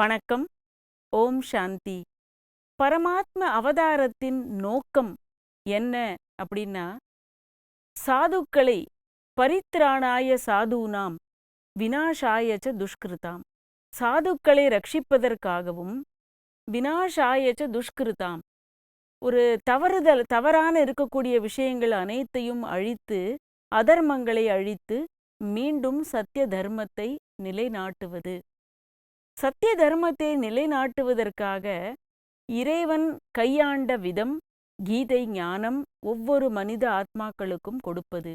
வணக்கம். ஓம் சாந்தி. பரமாத்ம அவதாரத்தின் நோக்கம் என்ன அப்படின்னா சாதுக்களை பரித்ராணாய சாதுனாம் வினாஷாயச்ச துஷ்கிருதாம். சாதுக்களை ரட்சிப்பதற்காகவும் வினாஷாயச்ச துஷ்கிருதாம். ஒரு தவறுதல் தவறான இருக்கக்கூடிய விஷயங்கள் அனைத்தையும் அழித்து அதர்மங்களை அழித்து மீண்டும் சத்திய தர்மத்தை நிலைநாட்டுவது. சத்திய தர்மத்தை நிலைநாட்டுவதற்காக இறைவன் கையாண்ட விதம் கீதை ஞானம் ஒவ்வொரு மனித ஆத்மாக்களுக்கும் கொடுப்பது.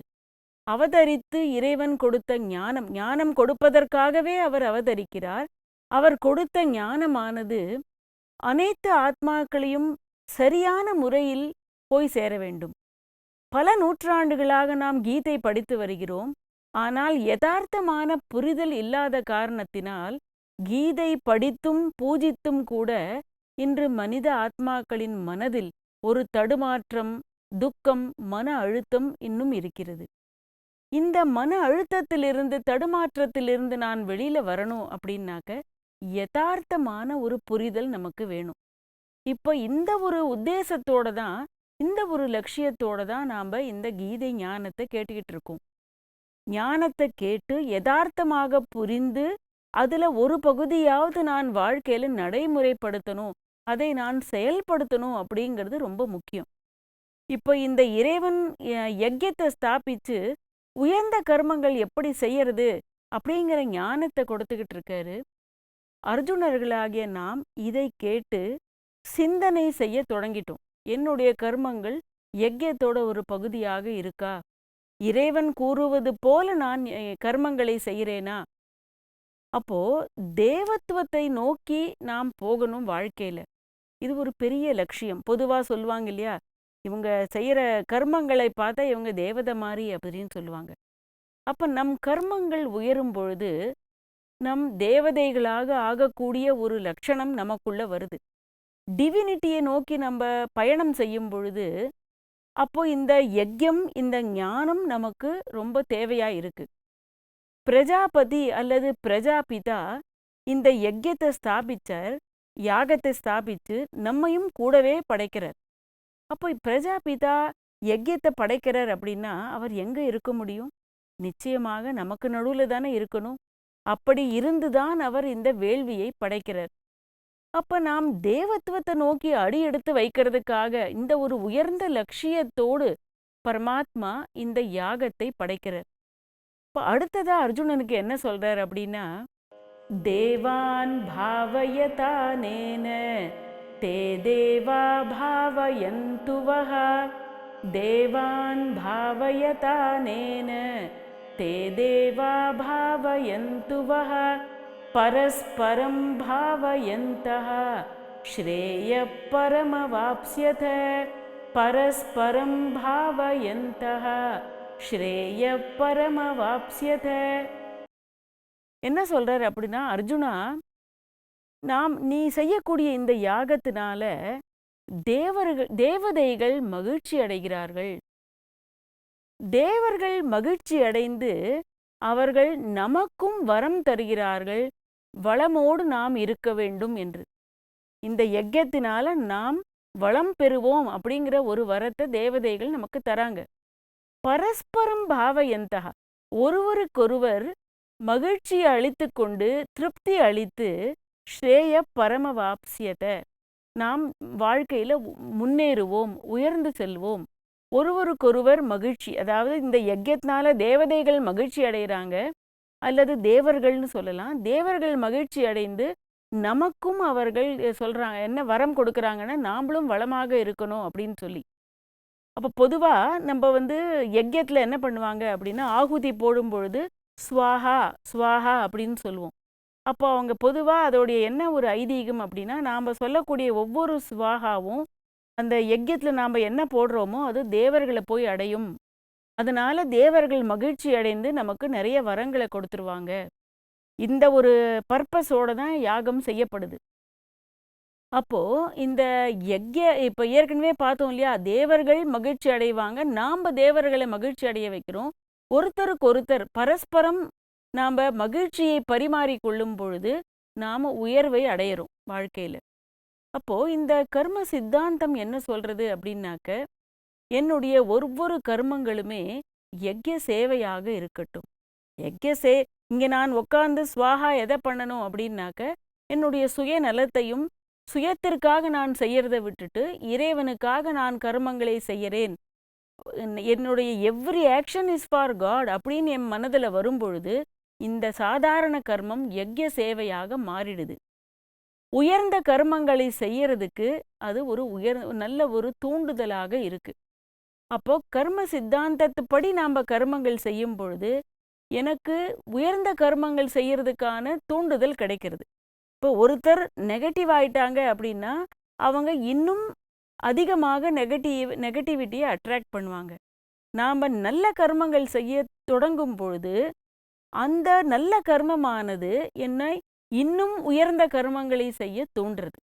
அவதரித்து இறைவன் கொடுத்த ஞானம் ஞானம் கொடுப்பதற்காகவே அவர் அவதரிக்கிறார். அவர் கொடுத்த ஞானமானது அனைத்து ஆத்மாக்களையும் சரியான முறையில் போய் சேர வேண்டும். பல நூற்றாண்டுகளாக நாம் கீதை படித்து வருகிறோம். ஆனால் யதார்த்தமான புரிதல் இல்லாத காரணத்தினால் கீதை படித்தும் பூஜித்தும் கூட இன்று மனித ஆத்மாக்களின் மனதில் ஒரு தடுமாற்றம் துக்கம் மன அழுத்தம் இன்னும் இருக்கிறது. இந்த மன அழுத்தத்திலிருந்து தடுமாற்றத்திலிருந்து நான் வெளியில வரணும் அப்படின்னாக்க யதார்த்தமான ஒரு புரிதல் நமக்கு வேணும். இப்போ இந்த ஒரு உத்தேசத்தோட தான் இந்த ஒரு லட்சியத்தோட தான் நாம் இந்த கீதை ஞானத்தை கேட்டுக்கிட்டு இருக்கோம். ஞானத்தை கேட்டு யதார்த்தமாக புரிந்து அதுல ஒரு பகுதியாவது நான் வாழ்க்கையில நடைமுறைப்படுத்தணும் அதை நான் செயல்படுத்தணும் அப்படிங்கிறது ரொம்ப முக்கியம். இப்போ இந்த இறைவன் யஜ்யத்தை ஸ்தாபிச்சு உயர்ந்த கர்மங்கள் எப்படி செய்யறது அப்படிங்கிற ஞானத்தை கொடுத்துக்கிட்டு இருக்காரு. அர்ஜுனர்களாகிய நாம் இதை கேட்டு சிந்தனை செய்ய தொடங்கிட்டோம். என்னுடைய கர்மங்கள் யஜ்யத்தோட ஒரு பகுதியாக இருக்கா? இறைவன் கூறுவது போல நான் கர்மங்களை செய்கிறேனா அப்போ தேவத்துவத்தை நோக்கி நாம் போகணும் வாழ்க்கையில. இது ஒரு பெரிய லட்சியம். பொதுவா சொல்லுவாங்க இல்லையா? இவங்க செய்யற கர்மங்களை பார்த்தா இவங்க தேவதை மாதிரி அப்படின்னு சொல்லுவாங்க. அப்ப நம் கர்மங்கள் உயரும் பொழுது நம் தேவதைகளாக ஆகக்கூடிய ஒரு லட்சணம் நமக்குள்ள வருது. டிவினிட்டியை நோக்கி நம்ம பயணம் செய்யும் பொழுது அப்போ இந்த யஜ்யம் இந்த ஞானம் நமக்கு ரொம்ப தேவையா இருக்கு. பிரஜாபதி அல்லது பிரஜாபிதா இந்த யஜ்யத்தை ஸ்தாபிச்சார் யாகத்தை ஸ்தாபிச்சு நம்மையும் கூடவே படைக்கிறார். அப்போ பிரஜாபிதா யஜ்யத்தை படைக்கிறார் அப்படின்னா அவர் எங்க இருக்க முடியும்? நிச்சயமாக நமக்கு நடுவுல தானே இருக்கணும். அப்படி இருந்துதான் அவர் இந்த வேள்வியை படைக்கிறார். அப்ப நாம் தேவத்துவத்தை நோக்கி அடி எடுத்து வைக்கிறதுக்காக இந்த ஒரு உயர்ந்த லட்சியத்தோடு பரமாத்மா இந்த யாகத்தை படைக்கிறார். இப்ப அடுத்ததா அர்ஜுனனுக்கு என்ன சொல்றார் அப்படின்னா தேவான் பாவயதானேன தே தேவா பாவயந்து வஹா தேவான் பாவயதானேன தே தேவா பாவயந்து வஹா परस्परं भावयन्तः श्रेयपरमवाप्स्यथ परस्परं भावयन्तः ஸ்ரேய பரமவாப்சியத என்ன சொல்கிறார் அப்படின்னா அர்ஜுனா நாம் நீ செய்யக்கூடிய இந்த யாகத்தினால தேவர்கள் தேவதைகள் மகிழ்ச்சி அடைகிறார்கள். தேவர்கள் மகிழ்ச்சி அடைந்து அவர்கள் நமக்கும் வரம் தருகிறார்கள். வளமோடு நாம் இருக்க வேண்டும் என்று. இந்த யஜ்யத்தினால நாம் வளம் பெறுவோம் அப்படிங்கிற ஒரு வரத்தை தேவதைகள் நமக்கு தராங்க. பரஸ்பரம் பாவயந்தகா. ஒருவருக்கொருவர் மகிழ்ச்சியை அளித்து கொண்டு திருப்தி அளித்து ஸ்ரேய பரமவாப்சியத்தை நாம் வாழ்க்கையில முன்னேறுவோம் உயர்ந்து செல்வோம். ஒருவருக்கொருவர் மகிழ்ச்சி அதாவது இந்த யஜ்யத்தினால தேவதைகள் மகிழ்ச்சி அடைகிறாங்க அல்லது தேவர்கள்னு சொல்லலாம். தேவர்கள் மகிழ்ச்சி அடைந்து நமக்கும் அவர்கள் சொல்றாங்க என்ன வரம் கொடுக்குறாங்கன்னா நாமளும் வளமாக இருக்கணும் அப்படின்னு சொல்லி. அப்போ பொதுவாக நம்ம வந்து யஜ்யத்தில் என்ன பண்ணுவாங்க அப்படின்னா ஆகுதி போடும் பொழுது ஸ்வாஹா ஸ்வாஹா அப்படின்னு சொல்லுவோம். அப்போ அவங்க பொதுவாக அதோடைய என்ன ஒரு ஐதீகம் அப்படின்னா நாம் சொல்லக்கூடிய ஒவ்வொரு ஸ்வாகாவும் அந்த யஜ்யத்தில் நாம் என்ன போடுறோமோ அது தேவர்களை போய் அடையும். அதனால தேவர்கள் மகிழ்ச்சி அடைந்து நமக்கு நிறைய வரங்களை கொடுத்துருவாங்க. இந்த ஒரு பர்பஸோட தான் யாகம் செய்யப்படுது. அப்போ இந்த யஜ்ய இப்ப ஏற்கனவே பார்த்தோம் இல்லையா தேவர்கள் மகிழ்ச்சி அடைவாங்க நாம தேவர்களை மகிழ்ச்சி அடைய வைக்கிறோம். ஒருத்தருக்கு ஒருத்தர் பரஸ்பரம் நாம மகிழ்ச்சியை பரிமாறிக்கொள்ளும் பொழுது நாம உயர்வை அடையிறோம் வாழ்க்கையில். அப்போ இந்த கர்ம சித்தாந்தம் என்ன சொல்றது அப்படின்னாக்க என்னுடைய ஒவ்வொரு கர்மங்களுமே யஜ்ய சேவையாக இருக்கட்டும். யஜ்ய சே இங்க நான் உட்கார்ந்து சுவாகா எதை பண்ணணும் அப்படின்னாக்க என்னுடைய சுயநலத்தையும் சுயத்திற்காக நான் செய்யறதை விட்டுட்டு இறைவனுக்காக நான் கர்மங்களை செய்யறேன். என்னுடைய every action is for God அப்படின்னு என் மனதில் வரும்பொழுது இந்த சாதாரண கர்மம் யஜ்ய சேவையாக மாறிடுது. உயர்ந்த கர்மங்களை செய்யறதுக்கு அது ஒரு உயர் நல்ல ஒரு தூண்டுதலாக இருக்கு. அப்போ கர்ம சித்தாந்தத்துப்படி நாம் கர்மங்கள் செய்யும் பொழுது எனக்கு உயர்ந்த கர்மங்கள் செய்யறதுக்கான தூண்டுதல் கிடைக்கிறது. இப்போ ஒருத்தர் நெகட்டிவ் ஆயிட்டாங்க அப்படின்னா அவங்க இன்னும் அதிகமாக நெகட்டிவ் நெகட்டிவிட்டியை அட்ராக்ட் பண்ணுவாங்க. நாம் நல்ல கர்மங்கள் செய்ய தொடங்கும் பொழுது அந்த நல்ல கர்மமானது என்னை இன்னும் உயர்ந்த கர்மங்களை செய்ய தூண்டுறது.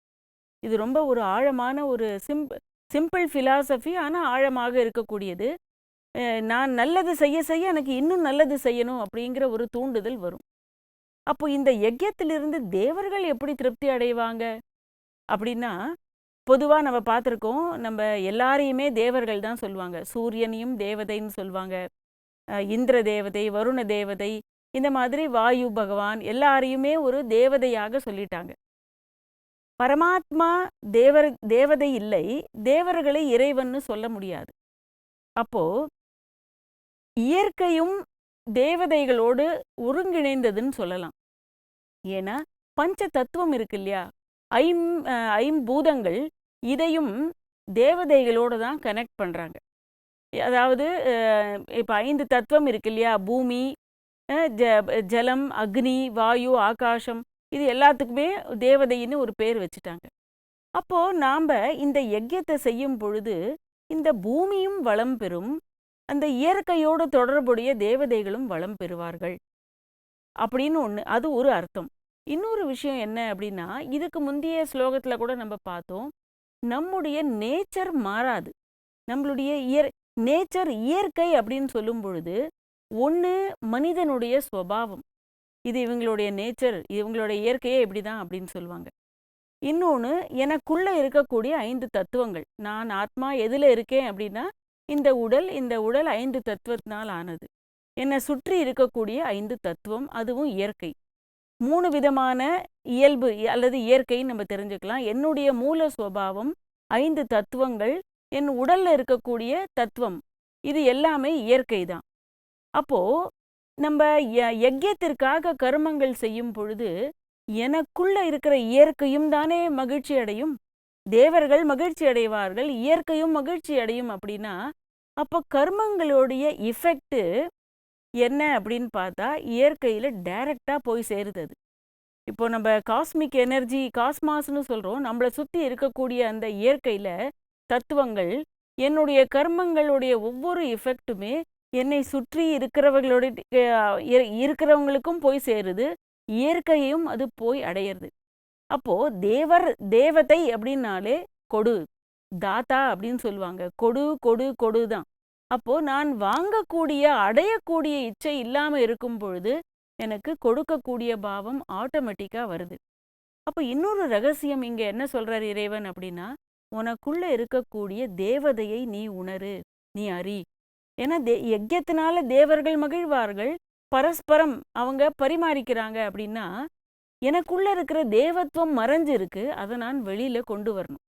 இது ரொம்ப ஒரு ஆழமான ஒரு சிம்பிள் சிம்பிள் ஃபிலாசபி ஆனால் ஆழமாக இருக்கக்கூடியது. நான் நல்லது செய்ய செய்ய எனக்கு இன்னும் நல்லது செய்யணும் அப்படிங்கிற ஒரு தூண்டுதல் வரும். அப்போ இந்த யஜ்யத்திலிருந்து தேவர்கள் எப்படி திருப்தி அடைவாங்க? அப்படின்னா பொதுவாக நம்ம பார்த்துருக்கோம் நம்ம எல்லாரையுமே தேவர்கள் தான் சொல்லுவாங்க. சூரியனையும் தேவதைன்னு சொல்லுவாங்க. இந்திர தேவதை வருண தேவதை இந்த மாதிரி வாயு பகவான் எல்லாரையுமே ஒரு தேவதையாக சொல்லிட்டாங்க. பரமாத்மா தேவர் தேவதை இல்லை தேவர்களை இறைவன்னு சொல்ல முடியாது. அப்போ இயற்கையும் தேவதைகளோடு ஒருங்கிணைந்ததுன்னு சொல்லலாம். ஏன்னா பஞ்ச தத்துவம் இருக்கு இல்லையா? ஐம் ஐம்பூதங்கள் இதையும் தேவதைகளோடு தான் கனெக்ட் பண்ணுறாங்க அதாவது இப்போ ஐந்து தத்துவம் இருக்கு இல்லையா? பூமி ஜ ஜலம் அக்னி வாயு ஆகாசம் இது எல்லாத்துக்குமே தேவதைன்னு ஒரு பேர் வச்சுட்டாங்க. அப்போது நாம் இந்த யஜ்யத்தை செய்யும் பொழுது இந்த பூமியும் வளம் பெறும் அந்த இயற்கையோடு தொடர்புடைய தேவதைகளும் வளம் பெறுவார்கள். அப்படின்னு ஒன்று அது ஒரு அர்த்தம். இன்னொரு விஷயம் என்ன அப்படின்னா இதுக்கு முந்தைய ஸ்லோகத்தில் கூட நம்ம பார்த்தோம் நம்முடைய நேச்சர் மாறாது. நம்மளுடைய இயற் நேச்சர் இயற்கை அப்படின்னு சொல்லும் பொழுது ஒன்று மனிதனுடைய சுவாவம். இது இவங்களுடைய நேச்சர் இவங்களுடைய இயற்கையே இப்படி தான் அப்படின்னு சொல்லுவாங்க. இன்னொன்று எனக்குள்ளே இருக்கக்கூடிய ஐந்து தத்துவங்கள். நான் ஆத்மா எதில் இருக்கேன் அப்படின்னா இந்த உடல் இந்த உடல் ஐந்து தத்துவத்தினால் ஆனது. என்னை சுற்றி இருக்கக்கூடிய ஐந்து தத்துவம் அதுவும் இயற்கை. மூணு விதமான இயல்பு அல்லது இயற்கைன்னு நம்ம தெரிஞ்சுக்கலாம். என்னுடைய மூல சுவாவம் ஐந்து தத்துவங்கள் என் உடல்ல இருக்கக்கூடிய தத்துவம். இது எல்லாமே இயற்கை தான். அப்போ நம்ம யஜ்யத்திற்காக கர்மங்கள் செய்யும் பொழுது எனக்குள்ள இருக்கிற இயற்கையும் தானே மகிழ்ச்சி அடையும் தேவர்கள் மகிழ்ச்சி அடைவார்கள் இயற்கையும் மகிழ்ச்சி அடையும் அப்படின்னா அப்போ கர்மங்களுடைய இஃபெக்ட்டு என்ன அப்படின்னு பார்த்தா இயற்கையில் டைரெக்டாக போய் சேருது அது இப்போ நம்ம காஸ்மிக் எனர்ஜி காஸ்மாஸ்னு சொல்கிறோம் நம்மளை சுற்றி இருக்கக்கூடிய அந்த இயற்கையில் தத்துவங்கள் என்னுடைய கர்மங்களுடைய ஒவ்வொரு இஃபெக்ட்டுமே என்னை சுற்றி இருக்கிறவர்களுடைய இருக்கிறவங்களுக்கும் போய் சேருது. இயற்கையும் அது போய் அடையிறது. அப்போ தேவர் தேவதை அப்படின்னாலே கொடு. தாத்தா அப்படின்னு சொல்லுவாங்க. கொடு கொடு கொடு தான் அப்போ நான் வாங்கக்கூடிய அடையக்கூடிய இச்சை இல்லாம இருக்கும் பொழுது எனக்கு கொடுக்கக்கூடிய பாவம் ஆட்டோமேட்டிக்கா வருது. அப்போ இன்னொரு ரகசியம் இங்க என்ன சொல்றார் இறைவன் அப்படின்னா உனக்குள்ள இருக்கக்கூடிய தேவதையை நீ உணரு நீ அறி. ஏன்னா தே யஜ்யத்தினால தேவர்கள் மகிழ்வார்கள் பரஸ்பரம் அவங்க பரிமாறிக்கிறாங்க அப்படின்னா எனக்குள்ள இருக்கிற தேவத்துவம் மறைஞ்சு இருக்கு அதை நான் வெளியில கொண்டு வரணும்.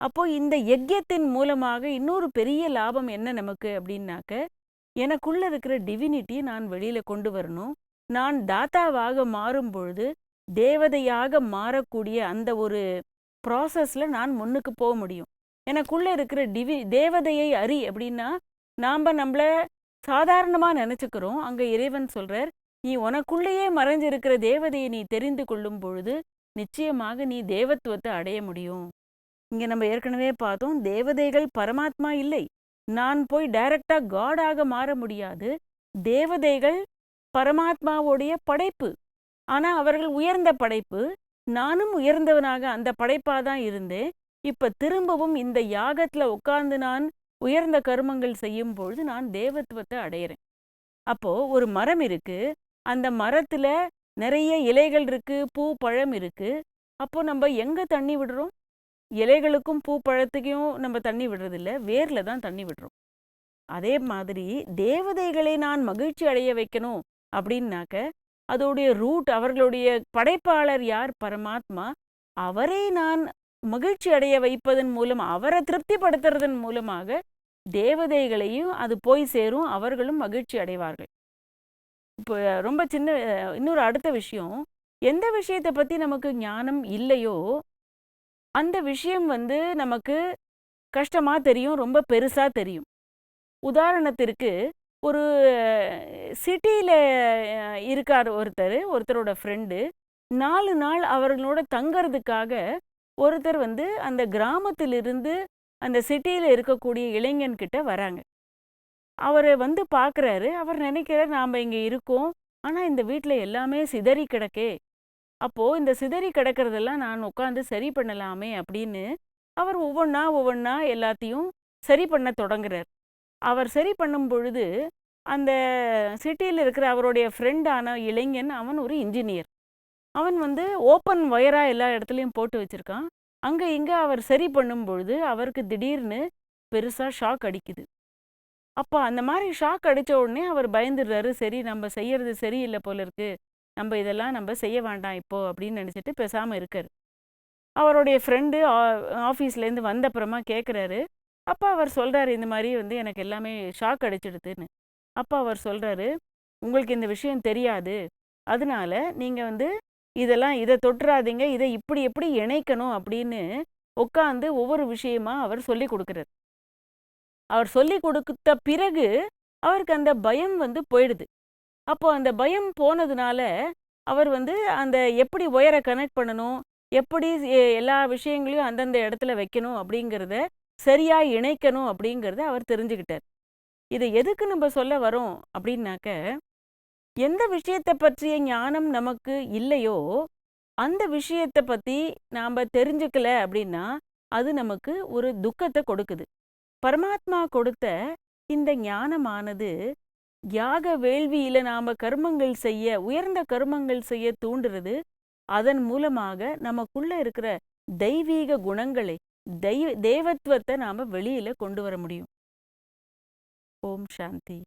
அப்போ இந்த யஜ்யத்தின் மூலமாக இன்னொரு பெரிய லாபம் என்ன நமக்கு அப்படின்னாக்க எனக்குள்ள இருக்கிற டிவினிட்டி நான் வெளியில கொண்டு வரணும். நான் தாத்தாவாக மாறும் பொழுது தேவதையாக மாறக்கூடிய அந்த ஒரு ப்ராசஸ்ல நான் முன்னுக்கு போக முடியும். எனக்குள்ள இருக்கிற டிவி தேவதையை அறி அப்படின்னா நாம் நம்மள சாதாரணமாக நினச்சிக்கிறோம். அங்கே இறைவன் சொல்கிறார் நீ உனக்குள்ளேயே மறைஞ்சிருக்கிற தேவதையை நீ தெரிந்து கொள்ளும் பொழுது நிச்சயமாக நீ தேவத்துவத்தை அடைய முடியும். இங்கே நம்ம ஏற்கனவே பார்த்தோம் தேவதைகள் பரமாத்மா இல்லை. நான் போய் டைரக்டா காடாக மாற முடியாது. தேவதைகள் பரமாத்மாவுடைய படைப்பு. ஆனா அவர்கள் உயர்ந்த படைப்பு. நானும் உயர்ந்தவனாக அந்த படைப்பாக தான் இருந்தேன். இப்ப திரும்பவும் இந்த யாகத்துல உட்கார்ந்து நான் உயர்ந்த கருமங்கள் செய்யும் பொழுது நான் தேவத்துவத்தை அடையிறேன். அப்போ ஒரு மரம் இருக்கு. அந்த மரத்துல நிறைய இலைகள் இருக்கு பூ பழம் இருக்கு. அப்போ நம்ம எங்க தண்ணி விடுறோம்? இலைகளுக்கும் பூ பழத்துக்கும் நம்ம தண்ணி விடுறதில்ல வேர்ல தான் தண்ணி விடுறோம். அதே மாதிரி தேவதைகளை நான் மகிழ்ச்சி அடைய வைக்கணும் அப்படின்னாக்க அதோடைய ரூட் அவர்களுடைய படைப்பாளர் யார்? பரமாத்மா. அவரை நான் மகிழ்ச்சி அடைய வைப்பதன் மூலம் அவரை திருப்திப்படுத்துறதன் மூலமாக தேவதைகளையும் அது போய் சேரும் அவர்களும் மகிழ்ச்சி அடைவார்கள். இப்போ ரொம்ப சின்ன இன்னொரு அடுத்த விஷயம் எந்த விஷயத்தை பற்றி நமக்கு ஞானம் இல்லையோ அந்த விஷயம் வந்து நமக்கு கஷ்டமாக தெரியும் ரொம்ப பெருசாக தெரியும். உதாரணத்திற்கு ஒரு சிட்டியில் இருக்கார் ஒருத்தர் ஒருத்தரோட ஃப்ரெண்டு நாலு நாள் அவர்களோட தங்கிறதுக்காக ஒருத்தர் வந்து அந்த கிராமத்திலிருந்து அந்த சிட்டியில் இருக்கக்கூடிய இளைஞன்கிட்ட வராங்க. அவரை வந்து பார்க்குறாரு அவர் நினைக்கிறார் நாம் இங்கே இருக்கோம். ஆனால் இந்த வீட்டில் எல்லாமே சிதறி கிடக்கே. அப்போது இந்த சிதறி கிடக்கிறதெல்லாம் நான் உட்காந்து சரி பண்ணலாமே அப்படின்னு அவர் ஒவ்வொன்றா ஒவ்வொன்றா எல்லாத்தையும் சரி பண்ண தொடங்குறார். அவர் சரி பண்ணும் பொழுது அந்த சிட்டியில் இருக்கிற அவருடைய ஃப்ரெண்டான இளைஞன் அவன் ஒரு இன்ஜினியர் அவன் வந்து ஓப்பன் ஒயராக எல்லா இடத்துலையும் போட்டு வச்சுருக்கான். அங்கே இங்கே அவர் சரி பண்ணும் பொழுது அவருக்கு திடீர்னு பெருசாக ஷாக் அடிக்குது. அப்போ அந்த மாதிரி ஷாக் அடித்த உடனே அவர் பயந்துடுறாரு சரி நம்ம செய்யறது சரியில்லை போல இருக்கு. நம்ம இதெல்லாம் நம்ம செய்ய வேண்டாம் இப்போ அப்படின்னு நினச்சிட்டு பேசாமல் இருக்கார். அவருடைய ஃப்ரெண்டு ஆஃபீஸ்லேருந்து வந்தப்புறமா கேட்குறாரு அப்போ அவர் சொல்கிறாரு இந்த மாதிரி வந்து எனக்கு எல்லாமே ஷாக் அடிச்சிடுதுன்னு. அப்போ அவர் சொல்கிறாரு உங்களுக்கு இந்த விஷயம் தெரியாது. அதனால நீங்கள் வந்து இதெல்லாம் இதை தொட்டுறாதீங்க. இதை இப்படி எப்படி இணைக்கணும் அப்படின்னு உட்காந்து ஒவ்வொரு விஷயமா அவர் சொல்லி கொடுக்குறாரு. அவர் சொல்லி கொடுத்த பிறகு அவருக்கு அந்த பயம் வந்து போயிடுது. அப்போ அந்த பயம் போனதுனால அவர் வந்து அந்த எப்படி ஒயரை கனெக்ட் பண்ணணும் எப்படி எல்லா விஷயங்களையும் அந்தந்த இடத்துல வைக்கணும் அப்படிங்கிறத சரியா இணைக்கணும் அப்படிங்கிறத அவர் தெரிஞ்சுக்கிட்டார். இதை எதுக்கு நம்ம சொல்ல வரோம் அப்படின்னாக்க எந்த விஷயத்தை பற்றிய ஞானம் நமக்கு இல்லையோ அந்த விஷயத்தை பற்றி நாம் தெரிஞ்சுக்கல அப்படின்னா அது நமக்கு ஒரு துக்கத்தை கொடுக்குது. பரமாத்மா கொடுத்த இந்த ஞானமானது யாக வேள்வியில நாம கர்மங்கள் செய்ய உயர்ந்த கர்மங்கள் செய்ய தூண்டுறது அதன் மூலமாக நமக்குள்ள இருக்கிற தெய்வீக குணங்களை தெய்வ தேவத்துவத்தை நாம வெளியில கொண்டு வர முடியும். ஓம் சாந்தி.